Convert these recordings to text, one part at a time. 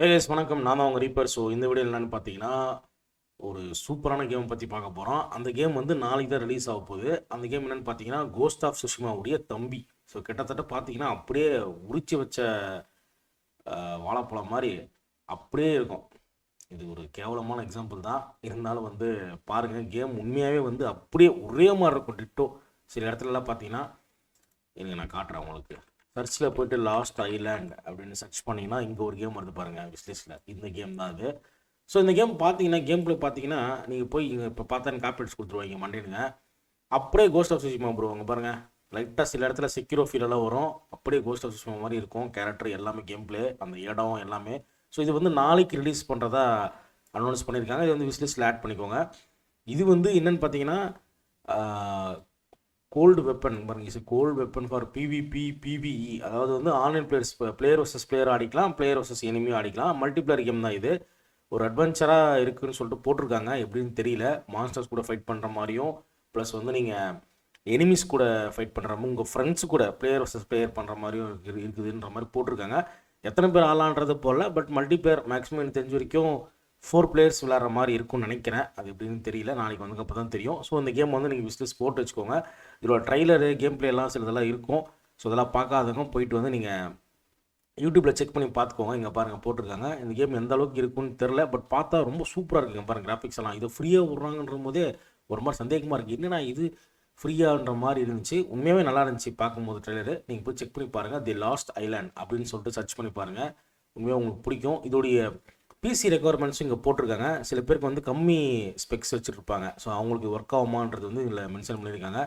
S வணக்கம். நான் தான் ரீப்பர் ஸோ இந்த வீடியோ என்னன்னு பார்த்தீங்கன்னா ஒரு சூப்பரான கேம் பற்றி பார்க்க போகிறோம் அந்த கேம் வந்து நாளைக்கு தான் ரிலீஸ் ஆக போகுது. அந்த கேம் என்னென்னு பார்த்தீங்கன்னா கோஸ்ட் ஆஃப் சுஷிமாவுடைய தம்பி. ஸோ கிட்டத்தட்ட பார்த்தீங்கன்னா அப்படியே உரிச்சு வச்ச வாழைப்பழம் மாதிரி அப்படியே இருக்கும். இது ஒரு கேவலமான எக்ஸாம்பிள் தான். இருந்தாலும் வந்து பாருங்கள் கேம் உண்மையாகவே வந்து அப்படியே ஒரே மாதிரி இருக்கும். டிட்டோ சில இடத்துலலாம் பார்த்தீங்கன்னா எனக்கு நான் காட்டுறேன் உங்களுக்கு. சர்ச்சில் போயிட்டு லாஸ்ட் ஐலாண்ட் அப்படின்னு சர்ச் பண்ணிங்கன்னா இங்கே ஒரு கேம் வருது பாருங்கள் விஸ்லிஸ்டில் இந்த கேம் தான் அது. ஸோ இந்த கேம் பார்த்தீங்கன்னா கேம் பிளே பார்த்தீங்கன்னா நீங்கள் போய் இங்கே இப்போ பார்த்தா காப்பீட்ஸ் கொடுத்துருவாங்க மண்டேனுங்க அப்படியே கோஸ்ட் ஆஃப் சுஷிமா ப்ரோவாங்க பாருங்கள் லைட்டாக சில இடத்துல செக்யூரோ ஃபீலெல்லாம் வரும். அப்படியே கோஸ்ட் ஆஃப் சுஷிமா மாதிரி இருக்கும். கேரக்டர் எல்லாமே கேம் பிளே அந்த இடம் எல்லாமே. ஸோ இது வந்து நாளைக்கு ரிலீஸ் பண்ணுறதா அனௌன்ஸ் பண்ணியிருக்காங்க. இது வந்து விஸ்லிஸ்ட்டில் ஆட் பண்ணிக்கோங்க. இது வந்து என்னென்னு பார்த்தீங்கன்னா கோல்டு வெப்பன் பாருங்க is gold weapon for PvP PvE அதாவது வந்து online players player versus player ஆடிக்கலாம் player versus எனிமியும் ஆடிக்கலாம். மல்டிபிளேயர் கேம் தான் இது. ஒரு அட்வென்ச்சராக இருக்குன்னு சொல்லிட்டு போட்டிருக்காங்க. எப்படின்னு தெரியல. மான்ஸ்டர்ஸ் கூட ஃபைட் பண்ணுற மாதிரியும் ப்ளஸ் வந்து நீங்கள் எனிமிஸ் கூட ஃபைட் பண்ணுற மாதிரி உங்கள் ஃப்ரெண்ட்ஸ் கூட பிளேயர் வர்சஸ் பிளேயர் பண்ணுற மாதிரியும் இருக்குதுன்ற மாதிரி போட்டிருக்காங்க. எத்தனை பேர் ஆளான்றது போல பட் மல்டிபிளேயர் மேக்ஸிமம் எனக்கு தெரிஞ்ச வரைக்கும் ஃபோர் பிளேயர்ஸ் விளாட்ற மாதிரி இருக்கும்னு நினைக்கிறேன். அது எப்படின்னு தெரியல. நாளைக்கு வந்து அப்போ தான் தெரியும். ஸோ இந்த கேம் வந்து நீங்கள் விசிலஸ் போட்டு வச்சுக்கோங்க. இதோட ட்ரைலரு கேம் பிளேலாம் எல்லாம் சிலதெல்லாம் இருக்கும். ஸோ அதெல்லாம் பார்க்காதவங்க போயிட்டு வந்து நீங்கள் யூடியூப்பில் செக் பண்ணி பார்த்துக்கோங்க. இங்கே பாருங்கள் போட்டிருக்காங்க. இந்த கேம் எந்த அளவுக்கு இருக்குன்னு தெரில பட் பார்த்தா ரொம்ப சூப்பராக இருக்குங்க பாருங்கள் கிராஃபிக்ஸ் எல்லாம். இதை ஃப்ரீயாக விட்றாங்கன்ற போதே ஒரு மாதிரி சந்தேகமாக இருக்குது என்னன்னா இது ஃப்ரீயான்ற மாதிரி இருந்துச்சு. உண்மையாகவே நல்லா இருந்துச்சு பார்க்கும்போது ட்ரெய்லரு நீங்கள் போய் செக் பண்ணி பாருங்கள் தி லாஸ்ட் ஐலாண்ட் அப்படின்னு சொல்லிட்டு சர்ச் பண்ணி பாருங்கள் உண்மையாக உங்களுக்கு பிடிக்கும். இதோடைய பிசி ரெக்குவயர்மெண்ட்ஸும் இங்கே போட்டிருக்காங்க. சில பேருக்கு வந்து கம்மி ஸ்பெக்ஸ் வச்சுருப்பாங்க. ஸோ அவங்களுக்கு ஒர்க் ஆகுமான்றது வந்து இதில் மென்ஷன் பண்ணியிருக்காங்க.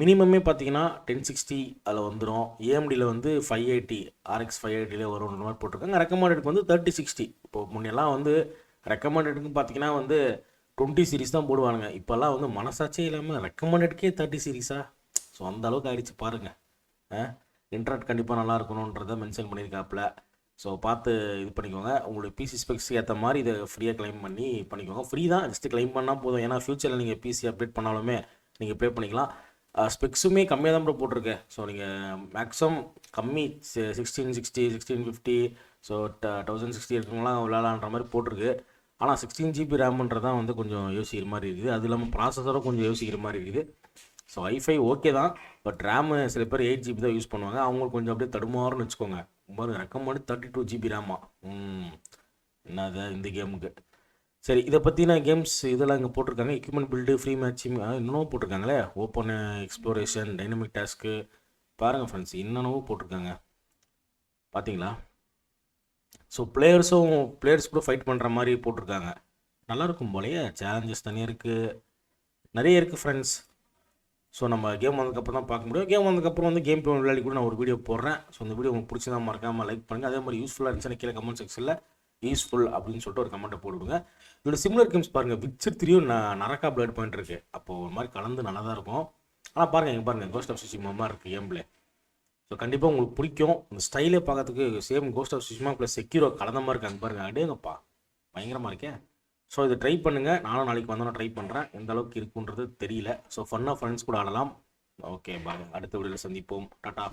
மினிமமே பார்த்தீங்கன்னா டென் சிக்ஸ்டி அதில் வந்துடும் ஏஎம்டியில் வந்து ஃபைவ் எயிட்டி ஆர்எக்ஸ் ஃபைவ் எயிட்டியில் வரும்ன்ற மாதிரி போட்டிருக்காங்க. ரெக்கமெண்டடுக்கு வந்து தேர்ட்டி சிக்ஸ்டி இப்போ முன்னெல்லாம் வந்து ரெக்கமெண்டடுக்கு பார்த்தீங்கன்னா வந்து டுவெண்ட்டி சீரிஸ் தான் போடுவானுங்க. இப்போல்லாம் வந்து மனசாச்சே இல்லாமல் ரெக்கமெண்டடுக்கே தேர்ட்டி சீரிஸா ஸோ அந்த அளவுக்கு ஆயிடுச்சு பாருங்கள் இன்டர்நெட் கண்டிப்பாக நல்லா இருக்கணுன்றதை மென்ஷன் பண்ணியிருக்காப்புல. ஸோ பார்த்து இது பண்ணிக்கோங்க. உங்களுடைய பிசி ஸ்பெக்ஸ்க்கு ஏற்ற மாதிரி இதை ஃப்ரீயாக கிளைம் பண்ணி பண்ணிக்கோங்க. ஃப்ரீ தான். ஜஸ்ட் க்ளைம் பண்ணால் போதும். ஏன்னா ஃப்யூச்சரில் நீங்கள் பிசி அப்டேட் பண்ணாலுமே நீங்கள் ப்ளே பண்ணிக்கலாம். ஸ்பெக்ஸுமே கம்மியாக தான் ப்ரோ ஸோ நீங்கள் மேக்ஸிமம் கம்மி sixteen sixty sixteen fifty so thousand sixty இருக்கவங்களாம் விளாட்லான்ற மாதிரி போட்டிருக்கு. ஆனால் சிக்ஸ்டீன் ஜிபி ரேம்ன்றது தான் வந்து கொஞ்சம் யோசிக்கிற மாதிரி இருக்குது. அது இல்லாமல் ப்ராசஸரும் கொஞ்சம் யோசிக்கிற மாதிரி இருக்குது. ஸோ ஐஃபை ஓகே தான். பட் ரேமு சில பேர் எயிட் ஜிபி தான் யூஸ் பண்ணுவாங்க. அவங்களுக்கு கொஞ்சம் அப்படியே தடுமாறும்னு வச்சுக்கோங்க. பாருங்க ரெக்கமெண்ட் தேர்ட்டி டூ ஜிபி ரேமா ம் என்னது இந்த கேமுக்கு சரி இதை பற்றின கேம்ஸ் இதெல்லாம் இங்கே போட்டிருக்காங்க. எக்யூப்மெண்ட் பில்டு ஃப்ரீ மேட்சிங் இன்னமும் போட்டிருக்காங்களே? ஓப்பன் எக்ஸ்ப்ளோரேஷன் டைனமிக் டாஸ்க்கு பாருங்கள் ஃப்ரெண்ட்ஸ் என்னென்னவோ போட்டிருக்காங்க. பார்த்தீங்களா ஸோ பிளேயர்ஸும் பிளேயர்ஸ் கூட ஃபைட் பண்ணுற மாதிரி போட்டிருக்காங்க. நல்லா இருக்கும் போலயே. சேலஞ்சஸ் தனியாக இருக்குது நிறைய இருக்குது ஃப்ரெண்ட்ஸ் ஸோ நம்ம கேம் வந்ததுக்கப்புறம் தான் பார்க்க முடியும். கேம் வந்ததுக்கப்புறம் வந்து கேம் பிளே விளையாடி கூட நான் ஒரு வீடியோ போடுறேன். ஸோ இந்த வீடியோ உங்களுக்கு பிடிச்சதா மறக்காமல் லைக் பண்ணுங்கள் அதே மாதிரி யூஸ்ஃபுல்லாக இருந்துச்சுன்னா கீழே கமெண்ட் செக்ஷனில் யூஸ்ஃபுல் அப்படின்னு சொல்லிட்டு ஒரு கமெண்ட்டை போடுங்க. இதோட சிமிலர் கேம்ஸ் பாருங்கள் விச்சர் த்ரீயும் நான் நரக்கா பிளேட் பாயிண்ட் இருக்குது அப்போ ஒரு மாதிரி கலந்து நல்லா தான் இருக்கும். ஆனால் பாருங்கள் இங்கே பாருங்கள் கோஸ்ட் ஆஃப் சுஷிமா மாதிரி இருக்குது கேம்ல ஸோ கண்டிப்பாக உங்களுக்கு பிடிக்கும். இந்த ஸ்டைலே பார்க்கறதுக்கு same Ghost of Tsushima plus Sekiro கலந்த மாதிரி இருக்காங்க பாருங்கள் அடேங்கப்பா. பயங்கரமாக இருக்கேன் ஸோ இதை ட்ரை பண்ணுங்கள் நானும் நாளைக்கு வந்தோன்னா ட்ரை பண்ணுறேன் எந்த அளவுக்கு இருக்குன்றது தெரியல. ஸோ ஃபன்னாக ஃப்ரெண்ட்ஸ் கூட ஆடலாம். ஓகே பாய் அடுத்த வீடியோவில் சந்திப்போம். டாட்டா